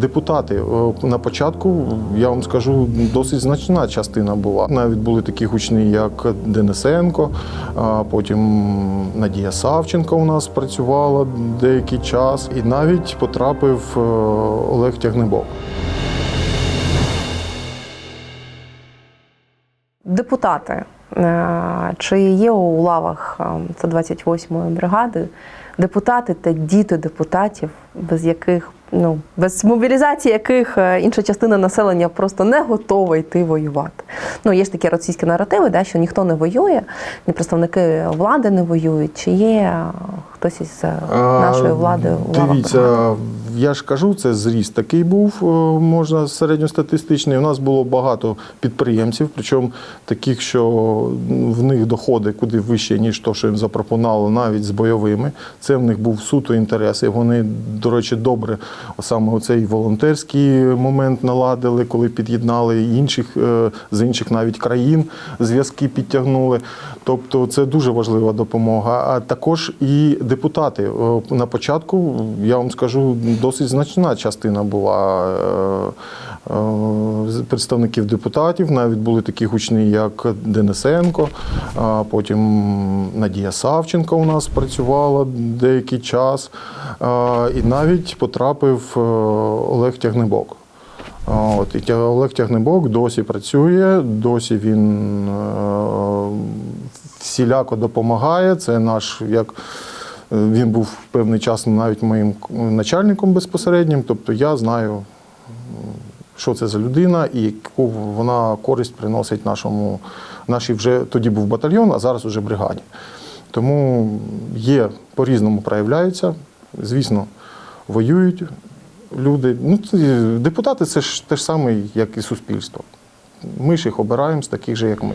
депутати е, на початку, я вам скажу, досить значна частина була. Навіть були такі гучні, як Денисенко, потім Надія Савченко у нас працювала деякий час, і навіть потрапив е, Олег Тягнебок. Депутати. Е, Чи є у лавах е, 128-ї бригади депутати та діти депутатів, без яких ну без мобілізації яких е, інша частина населення просто не готова йти воювати? Ну є ж такі російські наративи, да, що ніхто не воює, ні представники влади не воюють. Чи є е, хтось із е, нашої влади? Дивіться, я ж кажу, це зріст такий був, е, можна середньостатистичний. У нас було багато підприємців, причому таких, що в них доходи куди вище, ніж то, що їм запропонували, навіть з бойовими. Це в них був суто інтерес. І вони, до речі, добре саме оцей волонтерський момент наладили, коли під'єднали інших е, з інших навіть країн зв'язки підтягнули. Тобто це дуже важлива допомога. А також і депутати на початку, я вам скажу, досить значна частина була е, е, представників депутатів. Навіть були такі гучні, як Денисенко, потім Надія Савченко у нас працювала деякий час, і навіть потрапив е, Олег Тягнебок. От, і Олег Тягнебок досі працює, досі він всіляко допомагає. Це наш як. Е, Він був певний час навіть моїм начальником безпосереднім. Тобто я знаю, що це за людина і яку вона користь приносить нашому, нашій вже тоді був батальйон, а зараз уже бригаді. Тому є по-різному проявляються. Звісно, воюють люди. Ну, депутати це ж те ж саме, як і суспільство. Ми ж їх обираємо з таких же, як ми.